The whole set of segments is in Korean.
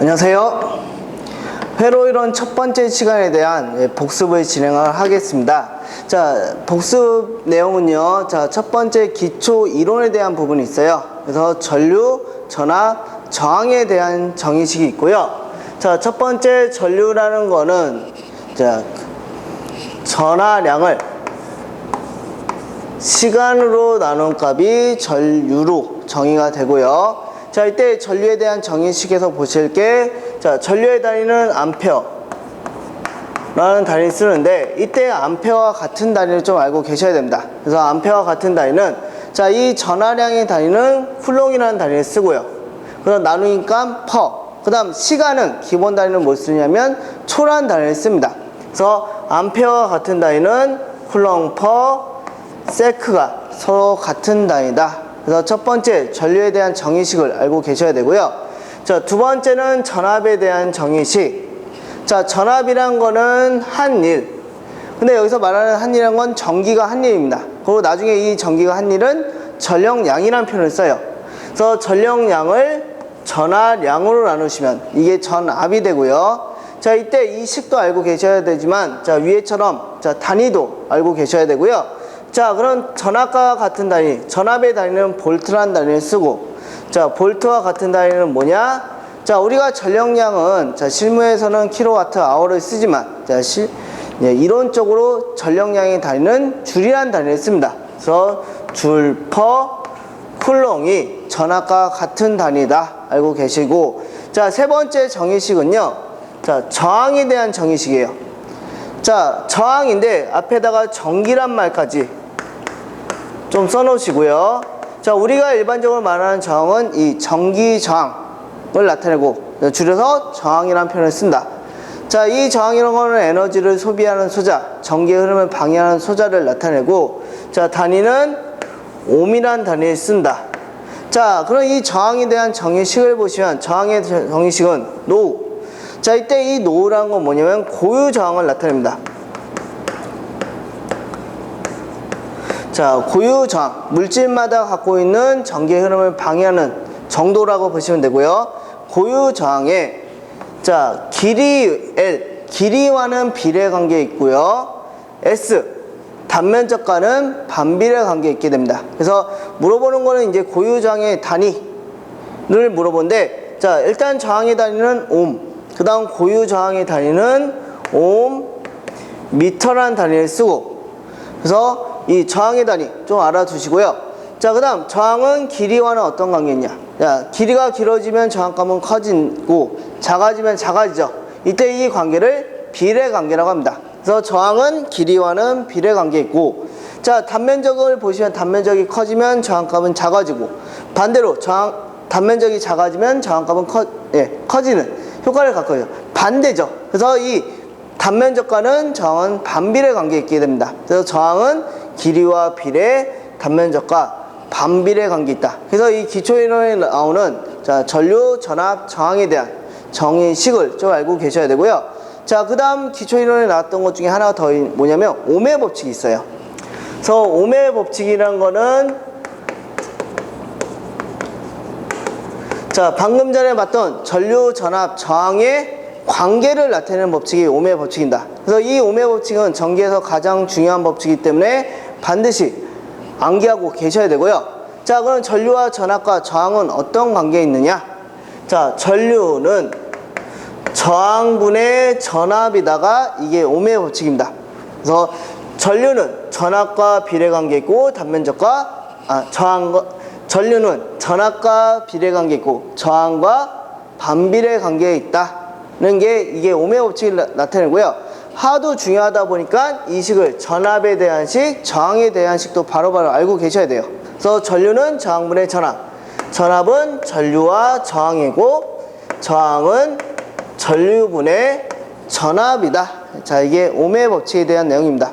안녕하세요. 회로 이론 첫 번째 시간에 대한 예, 복습을 진행을 하겠습니다. 자, 복습 내용은요. 자, 첫 번째 기초 이론에 대한 부분이 있어요. 그래서 전류, 전압, 저항에 대한 정의식이 있고요. 자, 첫 번째 전류라는 거는 자, 전하량을 시간으로 나눈 값이 전류로 정의가 되고요. 자, 이때 전류에 대한 정의식에서 보실 게, 자, 전류의 단위는 암페어. 라는 단위를 쓰는데, 이때 암페어와 같은 단위를 좀 알고 계셔야 됩니다. 그래서 암페어와 같은 단위는, 자, 이 전하량의 단위는 쿨롱이라는 단위를 쓰고요. 그다음 나누니까 퍼. 그 다음 시간은 기본 단위는 뭘 쓰냐면 초라는 단위를 씁니다. 그래서 암페어와 같은 단위는 쿨롱 퍼 세크가 서로 같은 단위다. 그래서 첫 번째 전류에 대한 정의식을 알고 계셔야 되고요. 자, 두 번째는 전압에 대한 정의식. 자, 전압이란 거는 한 일. 근데 여기서 말하는 한 일이란 건 전기가 한 일입니다. 그리고 나중에 이 전기가 한 일은 전력량이라는 표현을 써요. 그래서 전력량을 전하량으로 나누시면 이게 전압이 되고요. 자, 이때 이 식도 알고 계셔야 되지만, 자, 위에처럼, 자, 단위도 알고 계셔야 되고요. 자, 그럼 전압과 같은 단위, 전압의 단위는 볼트라는 단위를 쓰고, 자, 볼트와 같은 단위는 뭐냐? 자, 우리가 전력량은, 자, 실무에서는 킬로와트 아워를 쓰지만, 자, 실, 예, 이론적으로 전력량의 단위는 줄이라는 단위를 씁니다. 그래서 줄, 퍼, 쿨롱이 전압과 같은 단위다. 알고 계시고, 자, 세 번째 정의식은요, 자, 저항에 대한 정의식이에요. 자, 저항인데 앞에다가 전기란 말까지 좀 써놓으시고요. 자, 우리가 일반적으로 말하는 저항은 이 전기 저항을 나타내고 줄여서 저항이라는 표현을 쓴다. 자, 이 저항이라는 거는 에너지를 소비하는 소자, 전기의 흐름을 방해하는 소자를 나타내고, 자, 단위는 옴이라는 단위를 쓴다. 자, 그럼 이 저항에 대한 정의식을 보시면 저항의 정의식은 노우. 자, 이때 이 노우라는 건 뭐냐면 고유 저항을 나타냅니다. 자, 고유 저항. 물질마다 갖고 있는 전기의 흐름을 방해하는 정도라고 보시면 되고요. 고유 저항에 자, 길이 L, 길이와는 비례 관계 있고요. S, 단면적과는 반비례 관계 있게 됩니다. 그래서 물어보는 거는 이제 고유 저항의 단위를 물어보는데 자, 일단 저항의 단위는 옴. 그 다음 고유 저항의 단위는 옴 미터라는 단위를 쓰고 그래서 이 저항의 단위 좀 알아두시고요. 자, 그 다음 저항은 길이와는 어떤 관계냐? 자, 길이가 길어지면 저항감은 커지고 작아지면 작아지죠. 이때 이 관계를 비례 관계라고 합니다. 그래서 저항은 길이와는 비례 관계 있고 자, 단면적을 보시면 단면적이 커지면 저항값은 작아지고 반대로 저항 단면적이 작아지면 저항값은 커, 예, 커지는 효과를 있어요. 반대죠. 그래서 이 단면 적과는 저항은 반비례 관계 있게 됩니다. 그래서 저항은 길이와 비례, 단면 적과 반비례 관계 있다. 그래서 이 기초이론에 나오는 자, 전류, 전압, 저항에 대한 정의식을 좀 알고 계셔야 되고요. 자, 그 다음 기초이론에 나왔던 것 중에 하나가 더 뭐냐면 오메 법칙이 있어요. 그래서 오메 법칙이란 거는 자, 방금 전에 봤던 전류, 전압, 저항의 관계를 나타내는 법칙이 오메 법칙입니다. 그래서 이 오메 법칙은 전기에서 가장 중요한 법칙이기 때문에 반드시 암기하고 계셔야 되고요. 자, 그럼 전류와 전압과 저항은 어떤 관계에 있느냐? 자, 전류는 저항분의 전압이다가 이게 오메 법칙입니다. 그래서 전류는 전압과 비례 관계 있고 단면적과 아, 저항과 전류는 전압과 비례 관계 있고 저항과 반비례 관계에 있다는 게 이게 오메 법칙을 나- 나타내고요. 하도 중요하다 보니까 이 식을 전압에 대한 식, 저항에 대한 식도 바로 바로 알고 계셔야 돼요. 그래서 전류는 저항분의 전압, 전압은 전류와 저항이고 저항은 전류분의 전압이다. 자, 이게 오메 법칙에 대한 내용입니다.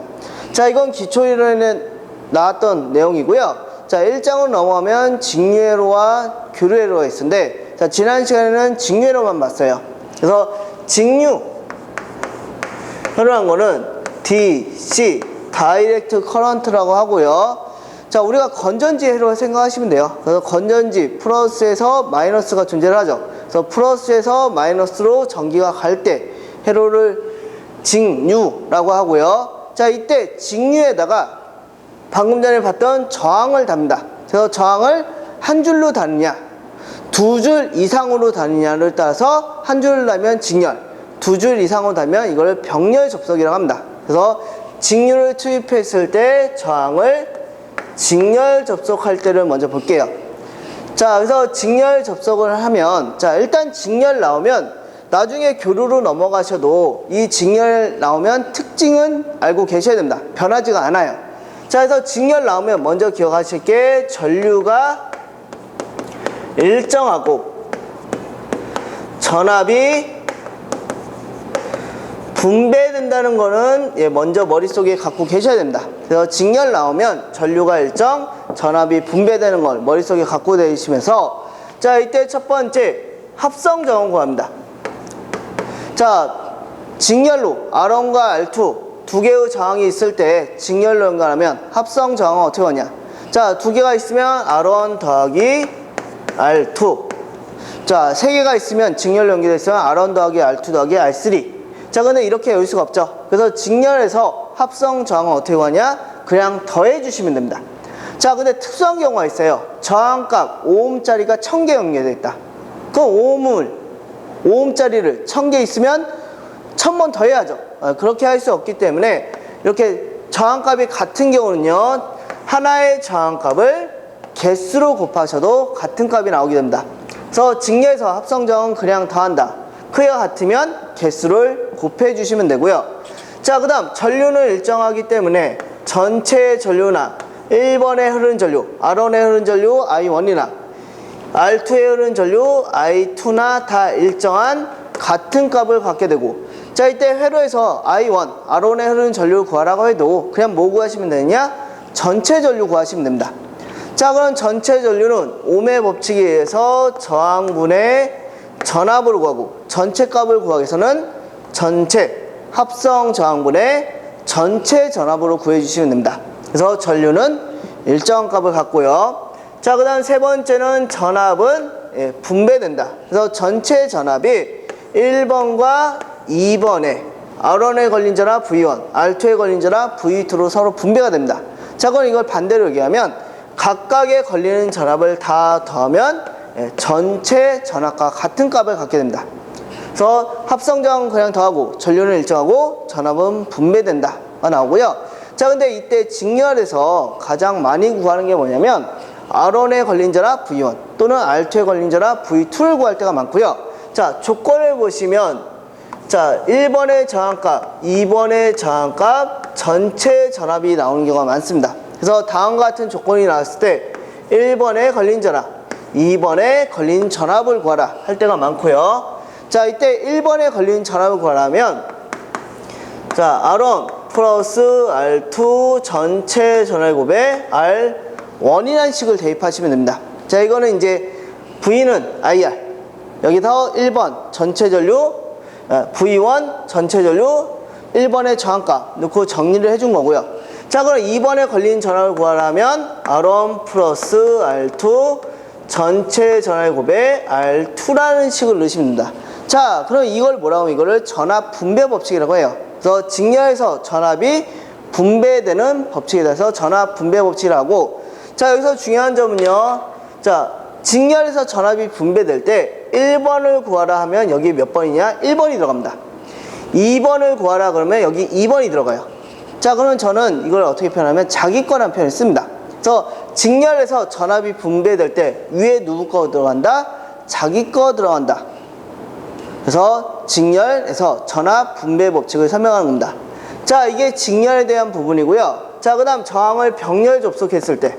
자, 이건 기초이론에 나왔던 내용이고요. 자, 1장으로 넘어가면 직류회로와 교류회로가 있는데, 자, 지난 시간에는 직류회로만 봤어요. 그래서 직류, 회로란 거는 DC, 다이렉트 커런트라고 하고요. 자, 우리가 건전지 회로 생각하시면 돼요. 그래서 건전지 플러스에서 마이너스가 존재를 하죠. 그래서 플러스에서 마이너스로 전기가 갈 때 회로를 직류라고 하고요. 자, 이때 직류에다가 방금 전에 봤던 저항을 답니다. 그래서 저항을 한 줄로 다느냐, 두 줄 이상으로 다느냐를 따라서 한 줄을 다면 직렬, 두 줄 이상으로 다면 이걸 병렬 접속이라고 합니다. 그래서 직류를 투입했을 때 저항을 직렬 접속할 때를 먼저 볼게요. 자, 그래서 직렬 접속을 하면, 자, 일단 직렬 나오면 나중에 교류로 넘어가셔도 이 직렬 나오면 특징은 알고 계셔야 됩니다. 변하지가 않아요. 자, 그래서 직렬 나오면 먼저 기억하실 게 전류가 일정하고 전압이 분배된다는 거는 예, 먼저 머릿속에 갖고 계셔야 됩니다. 그래서 직렬 나오면 전류가 일정, 전압이 분배되는 걸 머릿속에 갖고 계시면서 자, 이때 첫 번째 합성 저항 구합니다. 자, 직렬로 R1과 R2 두 개의 저항이 있을 때 직렬로 연관하면 합성 저항은 어떻게 하냐? 자, 두 개가 있으면 R1 더하기 R2. 자, 세 개가 있으면 직렬로 연결되어 있으면 R1 더하기 R2 더하기 R3. 자, 근데 이렇게 외울 수가 없죠. 그래서 직렬에서 합성 저항은 어떻게 하냐? 그냥 더해 주시면 됩니다. 자, 근데 특수한 경우가 있어요. 저항값 5ohm짜리가 1000개 연결되어 있다. 그럼 5ohm을 5ohm짜리를 1000개 있으면 1000번 더 해야죠. 어, 그렇게 할 수 없기 때문에 이렇게 저항값이 같은 경우는요. 하나의 저항값을 개수로 곱하셔도 같은 값이 나오게 됩니다. 그래서 직렬에서 합성 저항은 그냥 더한다. 그와 같으면 개수를 곱해 주시면 되고요. 자, 그 다음 전류는 일정하기 때문에 전체 전류나 1번에 흐르는 전류, R1에 흐르는 전류, I1이나 R2에 흐르는 전류, I2나 다 일정한 같은 값을 갖게 되고 자 이때 회로에서 I1, R1에 흐르는 전류를 구하라고 해도 그냥 뭐 구하시면 되느냐? 전체 전류 구하시면 됩니다. 자 그럼 전체 전류는 오음의 법칙에 의해서 저항분의 전압으로 구하고 전체 값을 구하기 위해서는 전체 합성 저항분의 전체 전압으로 구해 주시면 됩니다. 그래서 전류는 일정 값을 갖고요. 자, 그 다음 세 번째는 전압은 예, 분배된다. 그래서 전체 전압이 1번과 2번에 R1에 걸린 전압 V1, R2에 걸린 전압 V2로 서로 분배가 됩니다. 자, 그럼 이걸 반대로 얘기하면 각각에 걸리는 전압을 다 더하면 예, 전체 전압과 같은 값을 갖게 됩니다. 그래서 합성저항은 그냥 더하고 전류는 일정하고 전압은 분배된다. 가 나오고요. 자, 근데 이때 직렬에서 가장 많이 구하는 게 뭐냐면 R1에 걸린 전압 V1 또는 R2에 걸린 전압 V2를 구할 때가 많고요. 자, 조건을 보시면 자, 1번의 저항값, 2번의 저항값, 전체 전압이 나오는 경우가 많습니다. 그래서 다음과 같은 조건이 나왔을 때 1번에 걸린 전압, 2번에 걸린 전압을 구하라 할 때가 많고요. 자, 이때 1번에 걸린 전압을 구하라면 자, R1 플러스 R2 전체 전압 곱에 R1이라는 식을 대입하시면 됩니다. 자, 이거는 이제 V는 IR. 여기서 1번 전체 전류, 어, V1 전체 전류, 1번의 저항값 넣고 정리를 해준 거고요. 자, 그럼 2번에 걸린 전압을 구하려면 R1 플러스 R2 전체 전압 곱에 R2라는 식을 넣으시면 됩니다. 자, 그럼 이걸 뭐라고 하면 이거를 전압 분배 법칙이라고 해요. 그래서 직렬에서 전압이 분배되는 법칙에 대해서 전압 분배 법칙이라고. 자, 여기서 중요한 점은요. 자, 직렬에서 전압이 분배될 때 1번을 구하라 하면 여기 몇 번이냐? 1번이 들어갑니다. 2번을 구하라 그러면 여기 2번이 들어가요. 자, 그러면 저는 이걸 어떻게 표현하면 자기 거라는 표현을 씁니다. 그래서 직렬에서 전압이 분배될 때 위에 누구 거 들어간다? 자기 거 들어간다. 그래서 직렬에서 전압 분배 법칙을 설명하는 겁니다. 자, 이게 직렬에 대한 부분이고요. 자, 그 다음 저항을 병렬 접속했을 때는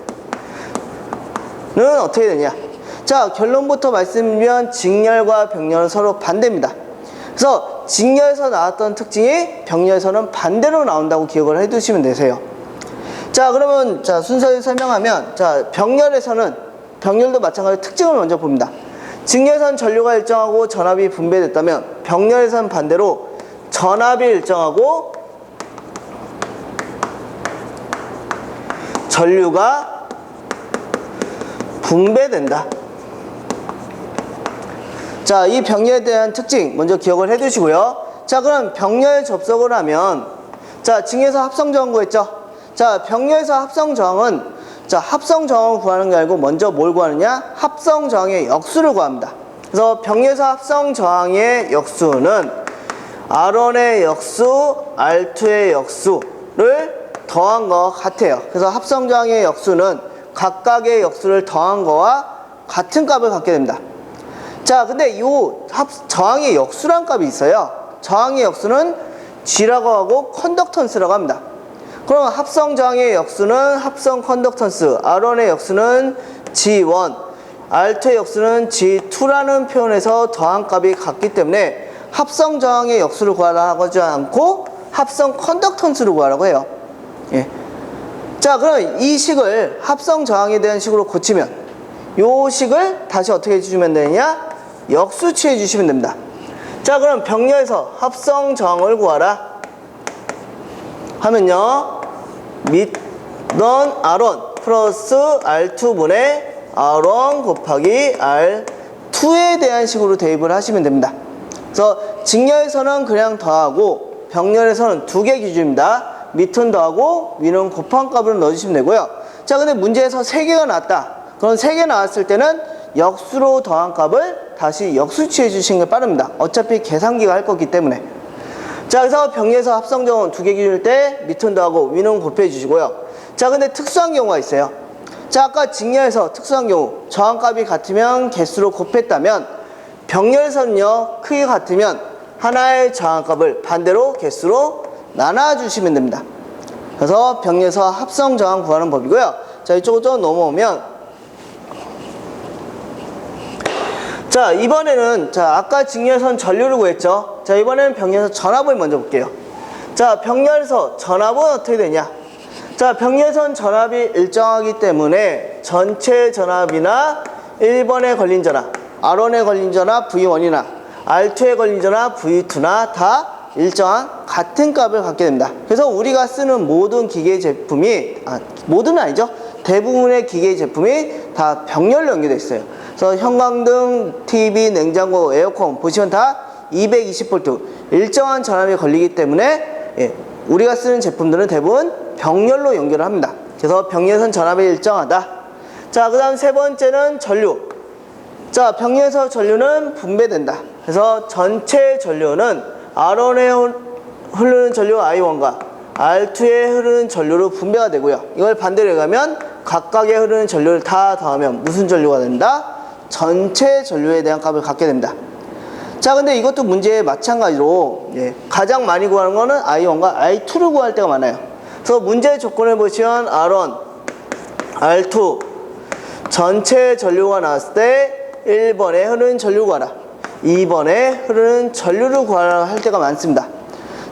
어떻게 되냐? 자, 결론부터 말씀드리면 직렬과 병렬은 서로 반대입니다. 그래서 직렬에서 나왔던 특징이 병렬에서는 반대로 나온다고 기억을 해 두시면 되세요. 자, 그러면 자, 순서를 설명하면 자, 병렬에서는 병렬도 마찬가지로 특징을 먼저 봅니다. 직렬선 전류가 일정하고 전압이 분배됐다면 병렬선 반대로 전압이 일정하고 전류가 분배된다. 자, 이 병렬에 대한 특징 먼저 기억을 해 두시고요. 자, 그럼 병렬 접속을 하면 자, 징에서 합성 저항 구했죠? 자, 병렬에서 합성 저항은 자, 합성 저항을 구하는 게 아니고 먼저 뭘 구하느냐? 합성 저항의 역수를 구합니다. 그래서 병렬에서 합성 저항의 역수는 R1의 역수, R2의 역수를 더한 것 같아요. 그래서 합성 저항의 역수는 각각의 역수를 더한 거와 같은 값을 갖게 됩니다. 자, 근데 이 합, 저항의 역수란 값이 있어요. 저항의 역수는 G라고 하고 컨덕턴스라고 합니다. 그럼 합성 저항의 역수는 합성 컨덕턴스, R1의 역수는 G1, R2의 역수는 G2라는 표현에서 더한 값이 같기 때문에 합성 저항의 역수를 구하라 하지 않고 합성 컨덕턴스를 구하라고 해요. 예. 자, 그럼 이 식을 합성 저항에 대한 식으로 고치면 요 식을 다시 어떻게 해주시면 되느냐? 역수 취해 주시면 됩니다. 자, 그럼 병렬에서 합성 저항을 구하라. 하면요. 밑넌 R1 플러스 R2분의 R1 곱하기 R2에 대한 식으로 대입을 하시면 됩니다. 그래서 직렬에서는 그냥 더하고 병렬에서는 두 개 기준입니다. 밑은 더하고 위는 곱한 값을 넣어주시면 되고요. 자, 근데 문제에서 세 개가 나왔다. 그럼 세 개 나왔을 때는 역수로 더한 값을 다시 역수 취해 주시는 게 빠릅니다. 어차피 계산기가 할 거기 때문에. 자, 그래서 병리에서 합성정은 두 개 기준일 때 밑은 더하고 위는 곱해 주시고요. 자, 근데 특수한 경우가 있어요. 자, 아까 직렬에서 특수한 경우 저항값이 같으면 개수로 곱했다면 병렬에서는요 크기가 같으면 하나의 저항값을 반대로 개수로 나눠주시면 됩니다. 그래서 병렬에서 합성 저항 구하는 법이고요. 자, 이쪽으로 좀 넘어오면 자, 이번에는 자, 아까 직렬선 전류를 구했죠. 자, 이번에는 병렬에서 전압을 먼저 볼게요. 자, 병렬에서 전압은 어떻게 되냐? 자, 병렬선 전압이 일정하기 때문에 전체 전압이나 1번에 걸린 전압, R1에 걸린 전압 V1이나 R2에 걸린 전압 V2나 다 일정한 같은 값을 갖게 됩니다. 그래서 우리가 쓰는 모든 기계 제품이 아, 모든 아니죠. 대부분의 기계 제품이 다 병렬로 연결되어 있어요. 그래서 형광등, TV, 냉장고, 에어컨 보시면 다 220V 일정한 전압이 걸리기 때문에 예, 우리가 쓰는 제품들은 대부분 병렬로 연결을 합니다. 그래서 병렬선 전압이 일정하다. 자, 그 다음 세 번째는 전류. 자, 병렬에서 전류는 분배된다. 그래서 전체 전류는 R1에 흐르는 전류 I1과 R2에 흐르는 전류로 분배가 되고요. 이걸 반대로 가면 각각에 흐르는 전류를 다 더하면 무슨 전류가 된다? 전체 전류에 대한 값을 갖게 됩니다. 자, 근데 이것도 문제에 마찬가지로 예, 가장 많이 구하는 거는 I1과 I2를 구할 때가 많아요. 그래서 문제 조건을 보시면 R1, R2 전체 전류가 나왔을 때 1번에 흐르는 전류 구하라. 2번에 흐르는 전류를 구하라 할 때가 많습니다.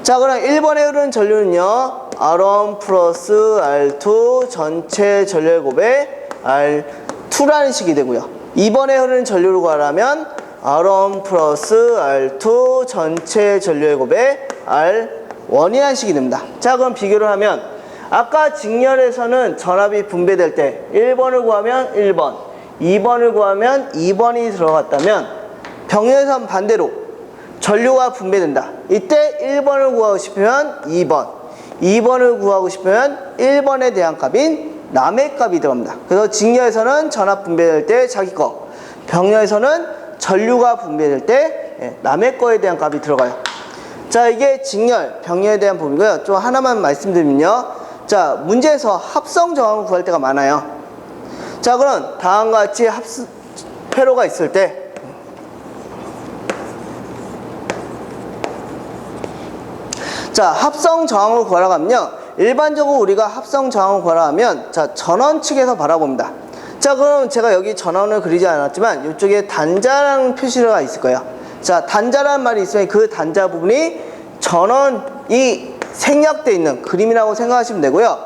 자, 그럼 1번에 흐르는 전류는요. R1 플러스 R2 전체 전류의 곱에 R2라는 식이 되고요. 2번에 흐르는 전류를 구하라면 R1 플러스 R2 전체 전류의 곱에 R1이라는 식이 됩니다. 자, 그럼 비교를 하면 아까 직렬에서는 전압이 분배될 때 1번을 구하면 1번, 2번을 구하면 2번이 들어갔다면 병렬에서는 반대로 전류가 분배된다. 이때 1번을 구하고 싶으면 2번, 2번을 구하고 싶으면 1번에 대한 값인 남의 값이 들어갑니다. 그래서 직렬에서는 전압 분배될 때 자기 거, 병렬에서는 전류가 분배될 때 예, 남의 거에 대한 값이 들어가요. 자, 이게 직렬, 병렬에 대한 부분이고요. 좀 하나만 말씀드리면요. 자, 문제에서 합성 저항을 구할 때가 많아요. 자, 그럼 다음과 같이 합수, 회로가 있을 때 자, 합성 저항을 구하라고 하면요. 일반적으로 우리가 합성 구하라 하면 자, 전원 측에서 바라봅니다. 자, 그럼 제가 여기 전원을 그리지 않았지만 이쪽에 단자라는 표시가 있을 거예요. 자, 단자라는 말이 있으면 그 단자 부분이 전원이 생략되어 있는 그림이라고 생각하시면 되고요.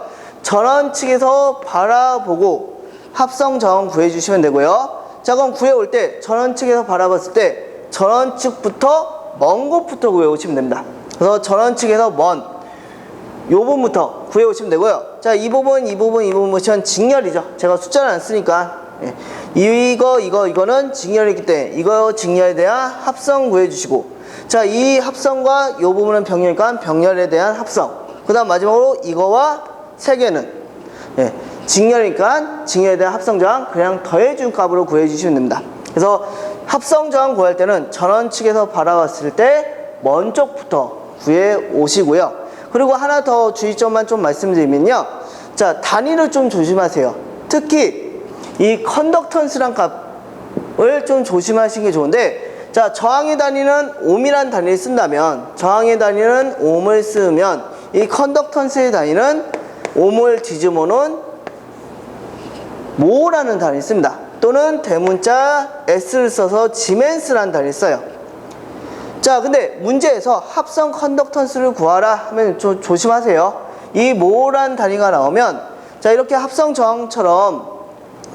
전원 측에서 바라보고 합성 저항 구해 주시면 되고요. 자, 그럼 구해 올 때 전원 측에서 바라봤을 때 전원 측부터 먼 곳부터 구해 오시면 됩니다. 그래서 전원 측에서 먼 요 부분부터 구해 오시면 되고요. 자, 이 부분, 이 부분, 이 부분 보시면 직렬이죠. 제가 숫자를 안 쓰니까 예. 이거 이거 이거는 직렬이기 때문에 이거 직렬에 대한 합성 구해주시고 자 이 합성과 이 부분은 병렬이니까 병렬에 대한 합성 그 다음 마지막으로 이거와 세 개는 예. 직렬이니까 직렬에 대한 합성 저항 그냥 더해준 값으로 구해주시면 됩니다 그래서 합성 저항 구할 때는 전원 측에서 바라봤을 때 먼 쪽부터 구해 오시고요 그리고 하나 더 주의점만 좀 말씀드리면요. 자 단위를 좀 조심하세요. 특히 이 컨덕턴스란 값을 좀 조심하시는 게 좋은데 자 저항의 단위는 옴이란 단위를 쓴다면 저항의 단위는 옴을 쓰면 이 컨덕턴스의 단위는 옴을 뒤집어 놓은 모라는 단위를 씁니다. 또는 대문자 s를 써서 지멘스라는 단위를 써요 자 근데 문제에서 합성 컨덕턴스를 구하라 하면 좀 조심하세요. 이 모란 단위가 나오면 자 이렇게 합성 저항처럼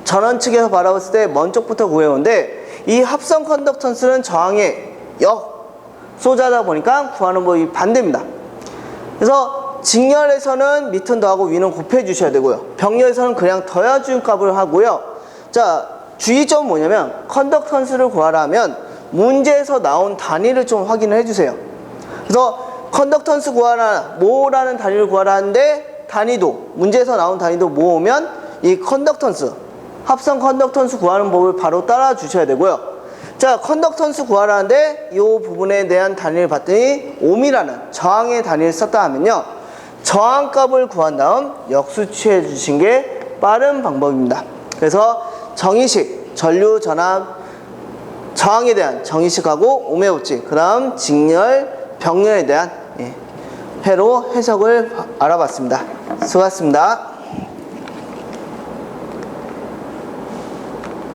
전원 측에서 바라봤을 때 먼 쪽부터 구해오는데 이 합성 컨덕턴스는 저항의 역 소자다 보니까 구하는 법이 반대입니다. 그래서 직렬에서는 밑은 더하고 위는 곱해 주셔야 되고요. 병렬에서는 그냥 더해준 값을 하고요. 자 주의점은 뭐냐면 컨덕턴스를 구하라 하면 문제에서 나온 단위를 좀 확인을 해주세요. 그래서 컨덕턴스 구하라 모라는 단위를 구하라 하는데 단위도 문제에서 나온 단위도 모으면 이 컨덕턴스 합성 컨덕턴스 구하는 법을 바로 따라 주셔야 되고요. 자 컨덕턴스 구하라는데 이 부분에 대한 단위를 봤더니 옴이라는 저항의 단위를 썼다 하면요. 저항값을 구한 다음 역수 취해 주신 게 빠른 방법입니다. 그래서 정의식 전류 전압 저항에 대한 정의식하고 오메오치 그 다음 직렬 병렬에 대한 예, 회로 해석을 알아봤습니다. 수고하셨습니다